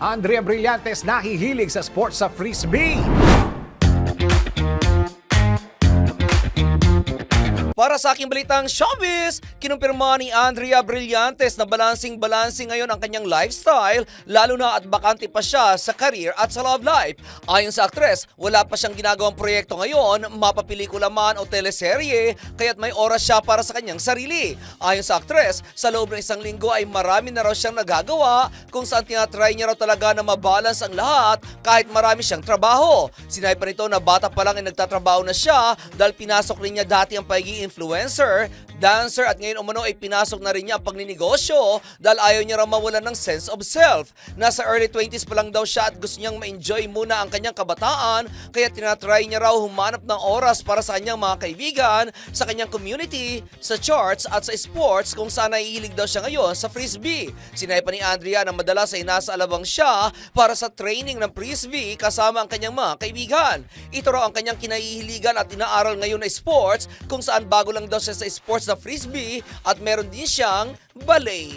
Andrea Brillantes nahihilig sa sports sa frisbee. Para sa aking balitang showbiz, kinumpirma ni Andrea Brillantes na balancing-balancing ngayon ang kanyang lifestyle, lalo na at bakante pa siya sa career at sa love life. Ayon sa aktres, wala pa siyang ginagawang proyekto ngayon, mapapelikula man o teleserye, kaya't may oras siya para sa kanyang sarili. Ayon sa aktres, sa loob ng isang linggo ay marami na raw siyang nagagawa kung saan tinatry niya raw talaga na mabalance ang lahat kahit marami siyang trabaho. Sinabi pa nito na bata pa lang ay nagtatrabaho na siya dahil pinasok rin niya dati ang pagiging influencer, dancer at ngayon umano ay pinasok na rin niya ang pagninegosyo dahil ayaw niya raw mawalan ng sense of self. Nasa early 20s pa lang daw siya at gusto niyang ma-enjoy muna ang kanyang kabataan kaya tinatry niya raw humanap ng oras para sa kanyang mga kaibigan, sa kanyang community, sa charts at sa sports kung saan naihilig daw siya ngayon sa frisbee. Sinabi pa ni Andrea na madalas ay nasa alabang siya para sa training ng frisbee kasama ang kanyang mga kaibigan. Ito raw ang kanyang kinahihiligan at inaaral ngayon na sports kung saan bago lang daw siya sa sports na frisbee at meron din siyang ballet.